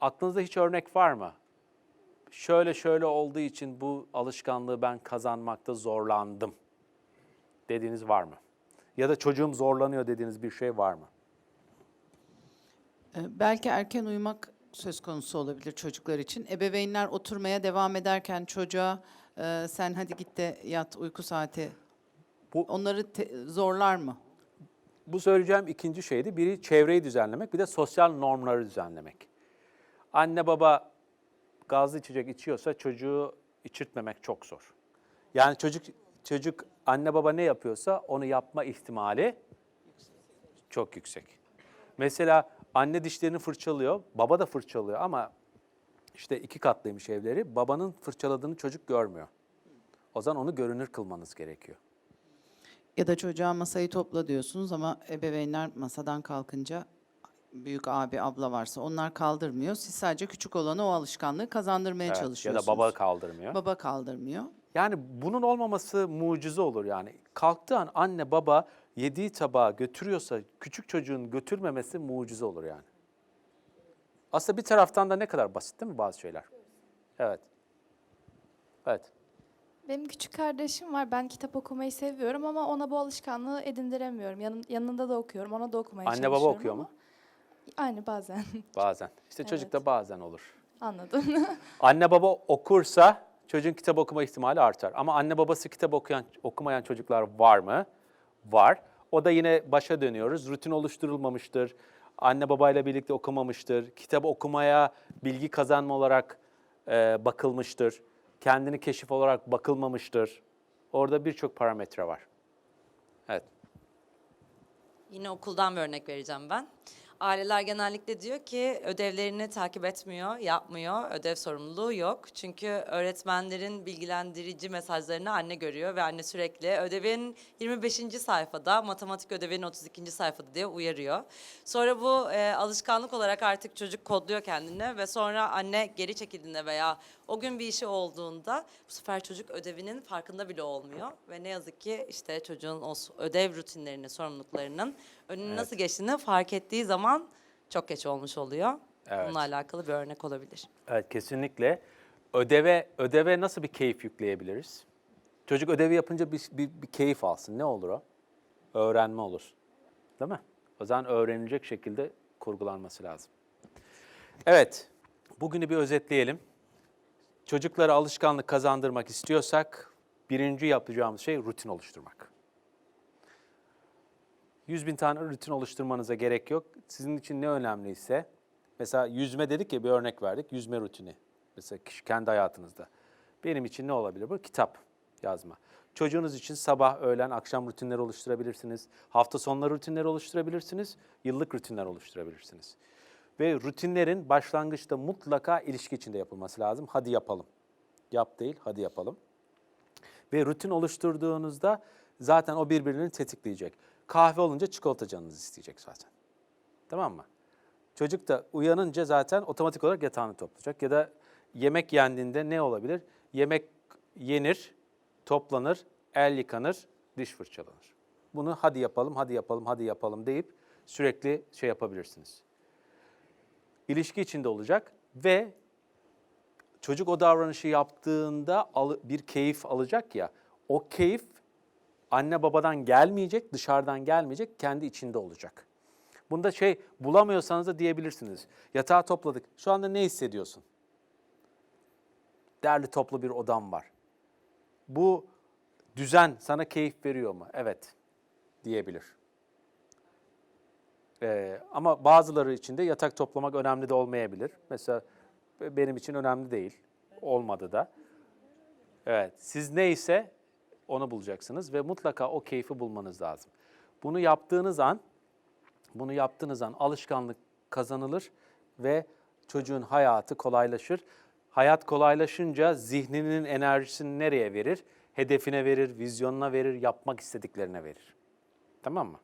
aklınızda hiç örnek var mı? Şöyle şöyle olduğu için bu alışkanlığı ben kazanmakta zorlandım dediğiniz var mı? Ya da çocuğum zorlanıyor dediğiniz bir şey var mı? Ee, Belki erken uyumak söz konusu olabilir çocuklar için. Ebeveynler oturmaya devam ederken çocuğa e, sen hadi git de yat uyku saati Bu- onları te- zorlar mı? Bu söyleyeceğim ikinci şeydi. Biri çevreyi düzenlemek, bir de sosyal normları düzenlemek. Anne baba gazlı içecek içiyorsa çocuğu içirtmemek çok zor. Yani çocuk çocuk anne baba ne yapıyorsa onu yapma ihtimali çok yüksek. Mesela anne dişlerini fırçalıyor, baba da fırçalıyor ama işte iki katlıymış evleri. Babanın fırçaladığını çocuk görmüyor. O zaman onu görünür kılmanız gerekiyor. Ya da çocuğa masayı topla diyorsunuz ama ebeveynler masadan kalkınca büyük abi abla varsa onlar kaldırmıyor. Siz sadece küçük olana o alışkanlığı kazandırmaya Evet, ya çalışıyorsunuz. da baba kaldırmıyor. Baba kaldırmıyor. Yani bunun olmaması mucize olur yani. Kalktığı an anne baba yediği tabağı götürüyorsa küçük çocuğun götürmemesi mucize olur yani. Aslında bir taraftan da ne kadar basit değil mi bazı şeyler? Evet. Evet. Benim küçük kardeşim var. Ben kitap okumayı seviyorum ama ona bu alışkanlığı edindiremiyorum. Yanın, yanında da okuyorum. Ona da okumaya Anne baba çalışıyorum okuyor ama- mu? Aynı bazen. Bazen. İşte çocukta bazen olur. Anladım. Anne baba okursa çocuğun kitap okuma ihtimali artar. Ama anne babası kitap okuyan okumayan çocuklar var mı? Var. O da yine başa dönüyoruz. Rutin oluşturulmamıştır. Anne babayla birlikte okumamıştır. Kitap okumaya bilgi kazanma olarak e, bakılmıştır. Kendini keşif olarak bakılmamıştır. Orada birçok parametre var. Evet. Yine okuldan bir örnek vereceğim ben. Aileler genellikle diyor ki ödevlerini takip etmiyor, yapmıyor, ödev sorumluluğu yok. Çünkü öğretmenlerin bilgilendirici mesajlarını anne görüyor ve anne sürekli ödevin 25. sayfada, matematik ödevinin 32. sayfada diye uyarıyor. Sonra bu e, alışkanlık olarak artık çocuk kodluyor kendini ve sonra anne geri çekildiğinde veya o gün bir işi olduğunda bu sefer çocuk ödevinin farkında bile olmuyor ve ne yazık ki işte çocuğun o ödev rutinlerini, sorumluluklarının önüne nasıl geçtiğini fark ettiği zaman çok geç olmuş oluyor. Evet. Bununla alakalı bir örnek olabilir. Evet kesinlikle. Ödeve ödeve nasıl bir keyif yükleyebiliriz? Çocuk ödevi yapınca bir, bir, bir keyif alsın. Ne olur o? Öğrenme olur. Değil mi? O zaman öğrenilecek şekilde kurgulanması lazım. Evet, bugünü bir özetleyelim. Çocuklara alışkanlık kazandırmak istiyorsak birinci yapacağımız şey rutin oluşturmak. 100 bin tane rutin oluşturmanıza gerek yok. Sizin için ne önemliyse, mesela yüzme dedik ya bir örnek verdik, yüzme rutini. Mesela kişi kendi hayatınızda. Benim için ne olabilir bu? Kitap yazma. Çocuğunuz için sabah, öğlen, akşam rutinleri oluşturabilirsiniz. Hafta sonları rutinleri oluşturabilirsiniz. Yıllık rutinler oluşturabilirsiniz. Ve rutinlerin başlangıçta mutlaka ilişki içinde yapılması lazım. Hadi yapalım. Yap değil, hadi yapalım. Ve rutin oluşturduğunuzda zaten o birbirini tetikleyecek. Kahve olunca çikolata canınız isteyecek zaten. Tamam mı? Çocuk da uyanınca zaten otomatik olarak yatağını toplayacak. Ya da yemek yendiğinde ne olabilir? Yemek yenir, toplanır, el yıkanır, diş fırçalanır. Bunu hadi yapalım, hadi yapalım, hadi yapalım deyip sürekli şey yapabilirsiniz. İlişki içinde olacak ve çocuk o davranışı yaptığında bir keyif alacak ya, o keyif anne babadan gelmeyecek, dışarıdan gelmeyecek, kendi içinde olacak. Bunda şey bulamıyorsanız da diyebilirsiniz. Yatağı topladık. Şu anda ne hissediyorsun? Derli toplu bir odam var. Bu düzen sana keyif veriyor mu? Evet diyebilir. Ee, ama bazıları için de yatak toplamak önemli de olmayabilir. Mesela benim için önemli değil. Olmadı da. Evet, siz neyse onu bulacaksınız ve mutlaka o keyfi bulmanız lazım. Bunu yaptığınız an, bunu yaptığınız an alışkanlık kazanılır ve çocuğun hayatı kolaylaşır. Hayat kolaylaşınca zihninin enerjisini nereye verir? Hedefine verir, vizyonuna verir, yapmak istediklerine verir. Tamam mı?